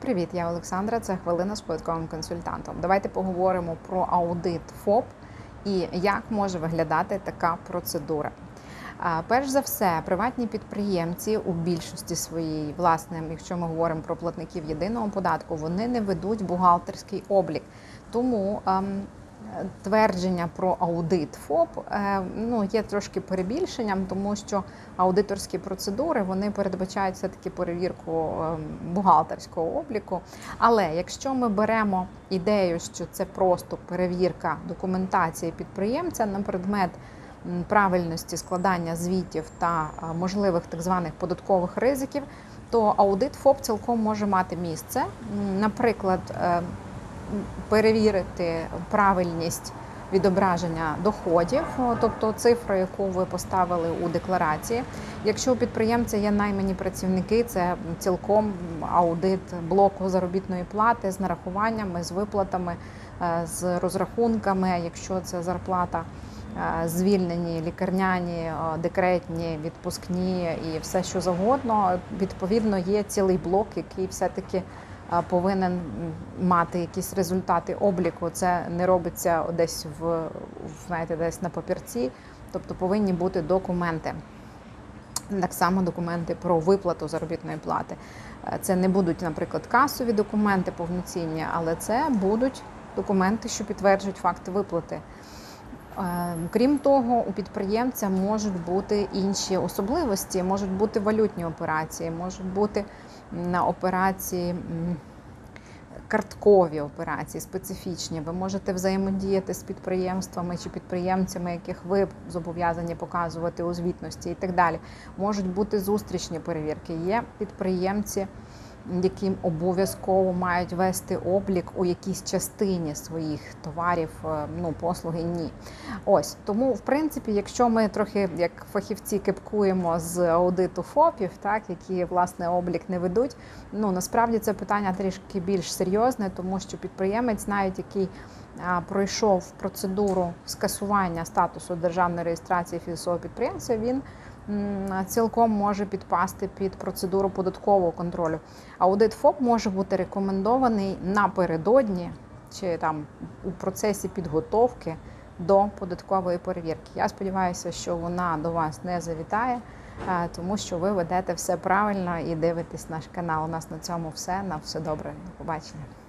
Привіт, я Олександра. Це хвилина з податковим консультантом. Давайте поговоримо про аудит ФОП і як може виглядати така процедура. Перш за все, приватні підприємці у більшості своїй, власне, якщо ми говоримо про платників єдиного податку, вони не ведуть бухгалтерський облік. Тому ем, твердження про аудит ФОП е, ну, є трошки перебільшенням, тому що аудиторські процедури вони передбачають все-таки перевірку ем, бухгалтерського обліку. Але якщо ми беремо ідею, що це просто перевірка документації підприємця на предмет правильності складання звітів та е, можливих так званих податкових ризиків, то аудит ФОП цілком може мати місце. Наприклад, е, перевірити правильність відображення доходів, тобто цифру, яку ви поставили у декларації. Якщо у підприємця є наймані працівники, це цілком аудит блоку заробітної плати з нарахуваннями, з виплатами, е, з розрахунками, якщо це зарплата. е, Звільнені лікарняні, декретні, відпускні і все, що завгодно. Відповідно, є цілий блок, який все-таки повинен мати якісь результати обліку. Це не робиться десь в, знаєте, десь на папірці, тобто повинні бути документи. Так само документи про виплату заробітної плати. Е, Це не будуть, наприклад, касові документи повноцінні, але це будуть документи, що підтверджують факти виплати. Е, Крім того, у підприємця можуть бути інші особливості, можуть бути валютні операції, можуть бути на операції карткові операції, специфічні. Ви можете взаємодіяти з підприємствами чи підприємцями, яких ви зобов'язані показувати у звітності і так далі. Можуть бути зустрічні перевірки. Є підприємці, які обов'язково мають вести облік у якійсь частині своїх товарів, е, ну послуги ні. Ось тому, в принципі, якщо ми трохи як фахівці кипкуємо з аудиту ФОПів, так які власне облік не ведуть. Ну насправді це питання трішки більш серйозне, тому що підприємець, навіть який пройшов процедуру скасування статусу державної реєстрації фізичного підприємця, він цілком може підпасти під процедуру податкового контролю. Аудит ФОП може бути рекомендований напередодні чи там у процесі підготовки до податкової перевірки. Я сподіваюся, що вона до вас не завітає, е, тому що ви ведете все правильно і дивитесь наш канал. У нас на цьому все. На все добре. До побачення.